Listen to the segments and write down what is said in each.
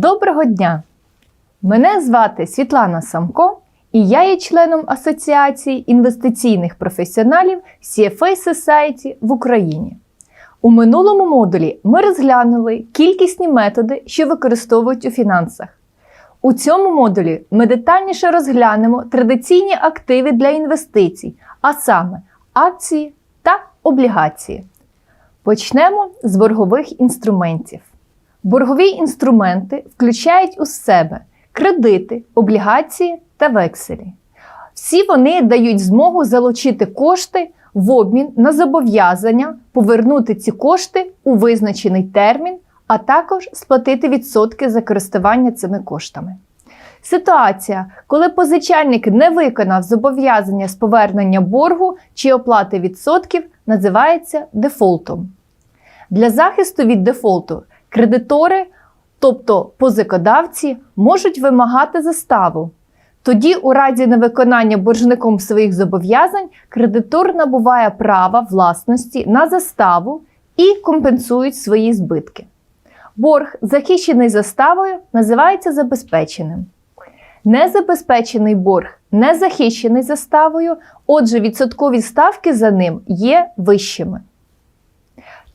Доброго дня! Мене звати Світлана Самко, і я є членом Асоціації інвестиційних професіоналів CFA Society в Україні. У минулому модулі ми розглянули кількісні методи, що використовують у фінансах. У цьому модулі ми детальніше розглянемо традиційні активи для інвестицій, а саме акції та облігації. Почнемо з боргових інструментів. Боргові інструменти включають у себе кредити, облігації та векселі. Всі вони дають змогу залучити кошти в обмін на зобов'язання повернути ці кошти у визначений термін, а також сплатити відсотки за користування цими коштами. Ситуація, коли позичальник не виконав зобов'язання з повернення боргу чи оплати відсотків, називається дефолтом. Для захисту від дефолту кредитори, тобто позикодавці, можуть вимагати заставу. Тоді, у разі невиконання боржником своїх зобов'язань, кредитор набуває права власності на заставу і компенсують свої збитки. Борг, захищений заставою, називається забезпеченим. Незабезпечений борг не захищений заставою, отже, відсоткові ставки за ним є вищими.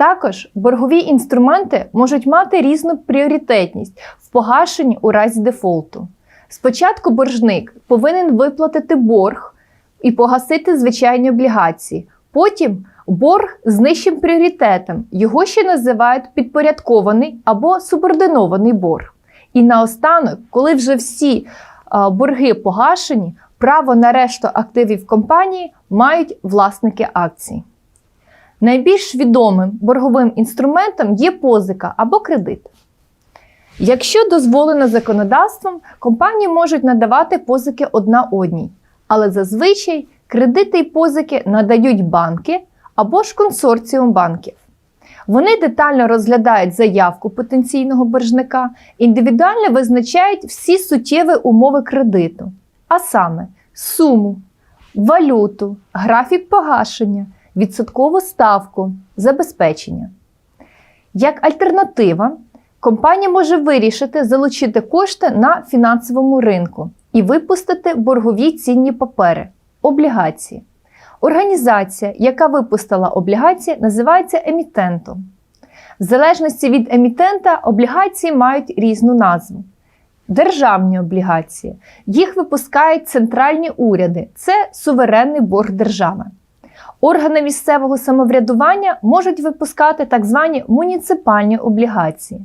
Також боргові інструменти можуть мати різну пріоритетність в погашенні у разі дефолту. Спочатку боржник повинен виплатити борг і погасити звичайні облігації. Потім борг з нижчим пріоритетом. Його ще називають підпорядкований або субординований борг. І наостанок, коли вже всі а, борги погашені, право на решту активів компанії мають власники акцій. Найбільш відомим борговим інструментом є позика або кредит. Якщо дозволено законодавством, компанії можуть надавати позики одна одній, але зазвичай кредити і позики надають банки або ж консорціум банків. Вони детально розглядають заявку потенційного боржника, індивідуально визначають всі суттєві умови кредиту, а саме суму, валюту, графік погашення, відсоткову ставку, забезпечення. Як альтернатива, компанія може вирішити залучити кошти на фінансовому ринку і випустити боргові цінні папери облігації. Організація, яка випустила облігації, називається емітентом. В залежності від емітента, облігації мають різну назву. Державні облігації. Їх випускають центральні уряди це суверенний борг держави. Органи місцевого самоврядування можуть випускати так звані муніципальні облігації,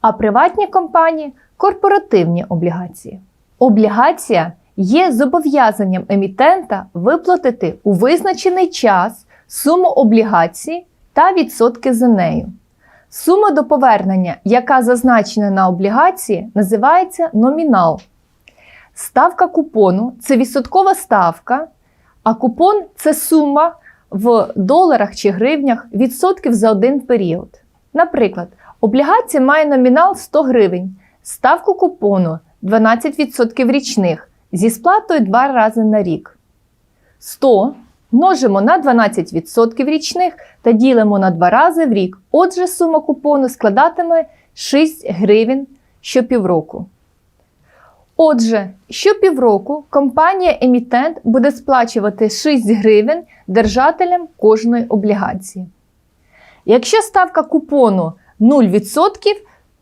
а приватні компанії корпоративні облігації. Облігація є зобов'язанням емітента виплатити у визначений час суму облігації та відсотки за нею. Сума до повернення, яка зазначена на облігації, називається номінал. Ставка купону це відсоткова ставка, а купон це сума в доларах чи гривнях відсотків за один період. Наприклад, облігація має номінал 100 гривень, ставку купону 12% річних зі сплатою 2 рази на рік. 100 множимо на 12% річних та ділимо на 2 рази в рік. Отже, сума купону складатиме 6 гривень щопівроку. Отже, щопівроку компанія-емітент буде сплачувати 6 гривень держателям кожної облігації. Якщо ставка купону 0%,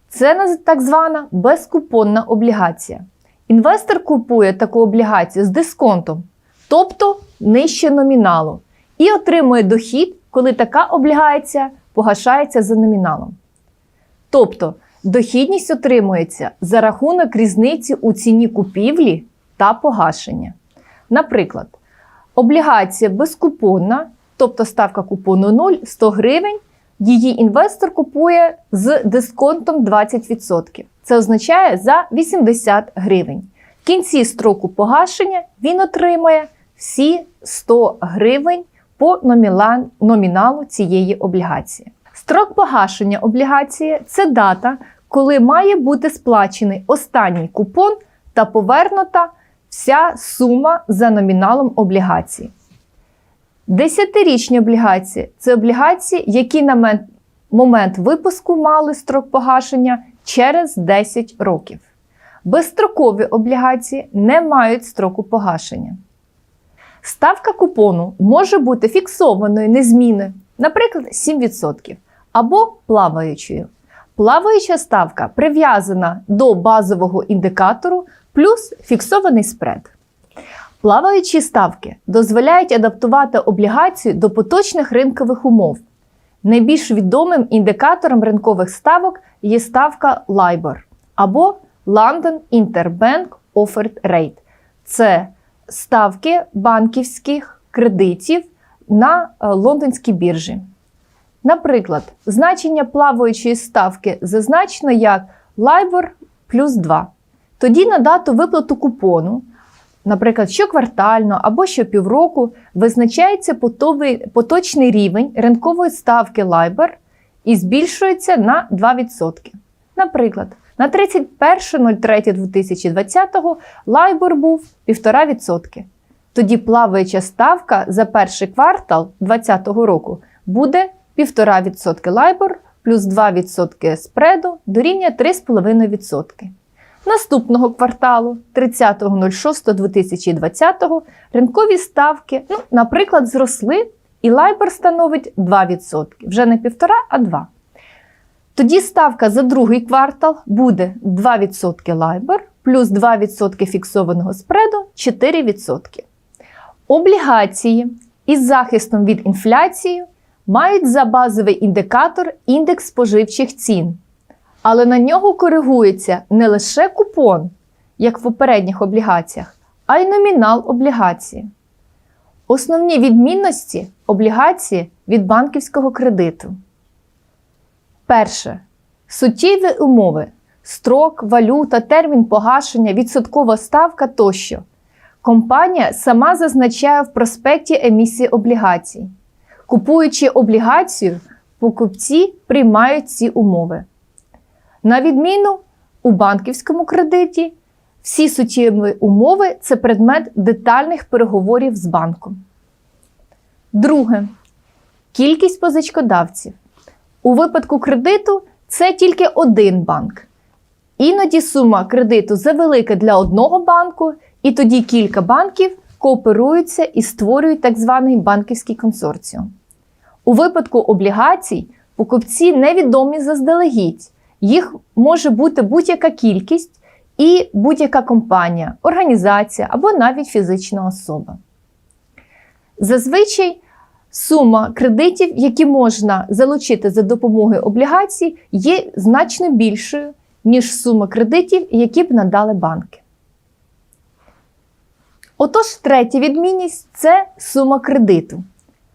це так звана безкупонна облігація. Інвестор купує таку облігацію з дисконтом, тобто нижче номіналу, і отримує дохід, коли така облігація погашається за номіналом. Тобто дохідність отримується за рахунок різниці у ціні купівлі та погашення. Наприклад, облігація безкупонна, тобто ставка купону 0, 100 гривень, її інвестор купує з дисконтом 20%. Це означає за 80 гривень. В кінці строку погашення він отримає всі 100 гривень по номіналу цієї облігації. Строк погашення облігації це дата, коли має бути сплачений останній купон та повернута вся сума за номіналом облігації. Десятирічні облігації це облігації, які на момент випуску мали строк погашення через 10 років. Безстрокові облігації не мають строку погашення. Ставка купону може бути фіксованою незмінною, наприклад, 7%, або плаваючою. Плаваюча ставка прив'язана до базового індикатору плюс фіксований спред. Плаваючі ставки дозволяють адаптувати облігацію до поточних ринкових умов. Найбільш відомим індикатором ринкових ставок є ставка LIBOR або London Interbank Offered Rate. Це ставки банківських кредитів на е, лондонській біржі. Наприклад, значення плаваючої ставки зазначено як LIBOR плюс 2. Тоді на дату виплату купону, наприклад, щоквартально або щопівроку, визначається поточний рівень ринкової ставки LIBOR і збільшується на 2%. Наприклад, на 31.03.2020 LIBOR був 1,5%. Тоді плаваюча ставка за перший квартал 2020 року буде 1,5% LIBOR плюс 2% спреду дорівнює 3,5%. Наступного кварталу 30.06.2020 ринкові ставки, ну, наприклад, зросли, і LIBOR становить 2%, вже не 1,5, а 2%. Тоді ставка за другий квартал буде 2% LIBOR плюс 2% фіксованого спреду 4%. Облігації із захистом від інфляції мають за базовий індикатор індекс споживчих цін, але на нього коригується не лише купон, як в попередніх облігаціях, а й номінал облігації. Основні відмінності облігації від банківського кредиту. Перше. Суттєві умови: строк, валюта, термін погашення, відсоткова ставка тощо. Компанія сама зазначає в проспекті емісії облігацій. Купуючи облігацію, покупці приймають ці умови. На відміну, у банківському кредиті всі суттєві умови це предмет детальних переговорів з банком. Друге. Кількість позичкодавців. У випадку кредиту це тільки один банк. Іноді сума кредиту завелика для одного банку, і тоді кілька банків кооперуються і створюють так званий банківський консорціум. У випадку облігацій покупці невідомі заздалегідь. Їх може бути будь-яка кількість і будь-яка компанія, організація або навіть фізична особа. Зазвичай сума кредитів, які можна залучити за допомогою облігацій, є значно більшою, ніж сума кредитів, які б надали банки. Отож, третя відмінність це сума кредиту.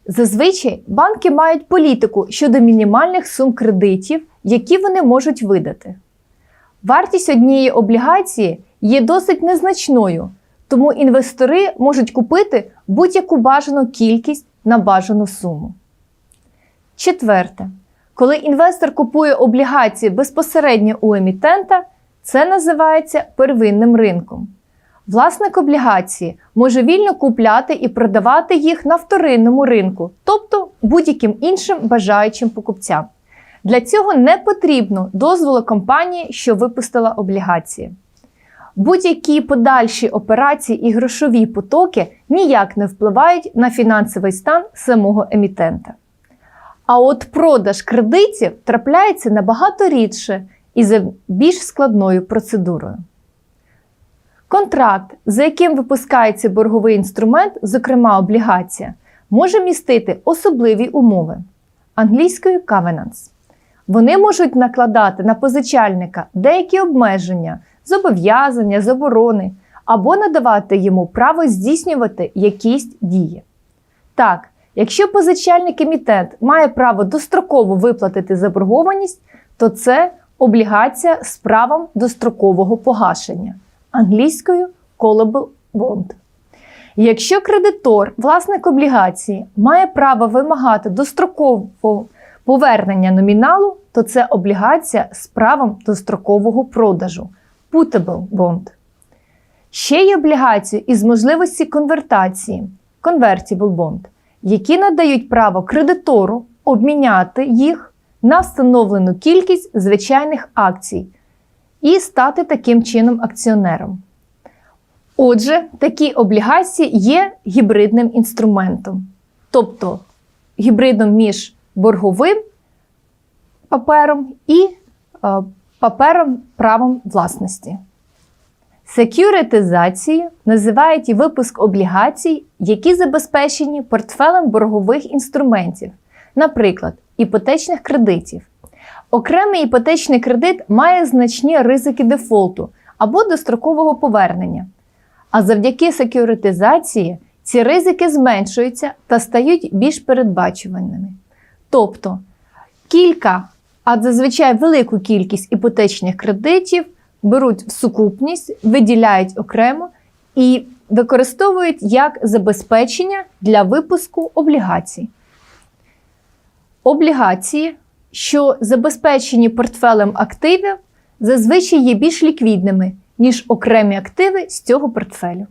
Зазвичай банки мають політику щодо мінімальних сум кредитів, які вони можуть видати. Вартість однієї облігації є досить незначною, тому інвестори можуть купити будь-яку бажану кількість на бажану суму. Четверте. Коли інвестор купує облігації безпосередньо у емітента, це називається первинним ринком. Власник облігації може вільно купляти і продавати їх на вторинному ринку, тобто будь-яким іншим бажаючим покупцям. Для цього не потрібно дозволу компанії, що випустила облігації. Будь-які подальші операції і грошові потоки ніяк не впливають на фінансовий стан самого емітента. А от продаж кредитів трапляється набагато рідше і за більш складною процедурою. Контракт, за яким випускається борговий інструмент, зокрема облігація, може містити особливі умови англійською covenants. Вони можуть накладати на позичальника деякі обмеження, зобов'язання, заборони або надавати йому право здійснювати якісь дії. Так, якщо позичальник емітент має право достроково виплатити заборгованість, то це облігація з правом дострокового погашення англійською callable bond. Якщо кредитор, власник облігації, має право вимагати дострокового повернення номіналу, то це облігація з правом дострокового продажу putable bond. Ще є облігації із можливості конвертації convertible bond, які надають право кредитору обміняти їх на встановлену кількість звичайних акцій і стати таким чином акціонером. Отже, такі облігації є гібридним інструментом, тобто гібридом між борговим папером і е, папером правом власності. Секюритизацією називають випуск облігацій, які забезпечені портфелем боргових інструментів, наприклад, іпотечних кредитів. Окремий іпотечний кредит має значні ризики дефолту або дострокового повернення. А завдяки секюритизації ці ризики зменшуються та стають більш передбачуваними. Тобто кілька, а зазвичай велику кількість іпотечних кредитів беруть в сукупність, виділяють окремо і використовують як забезпечення для випуску облігацій. Облігації, що забезпечені портфелем активів, зазвичай є більш ліквідними, ніж окремі активи з цього портфелю.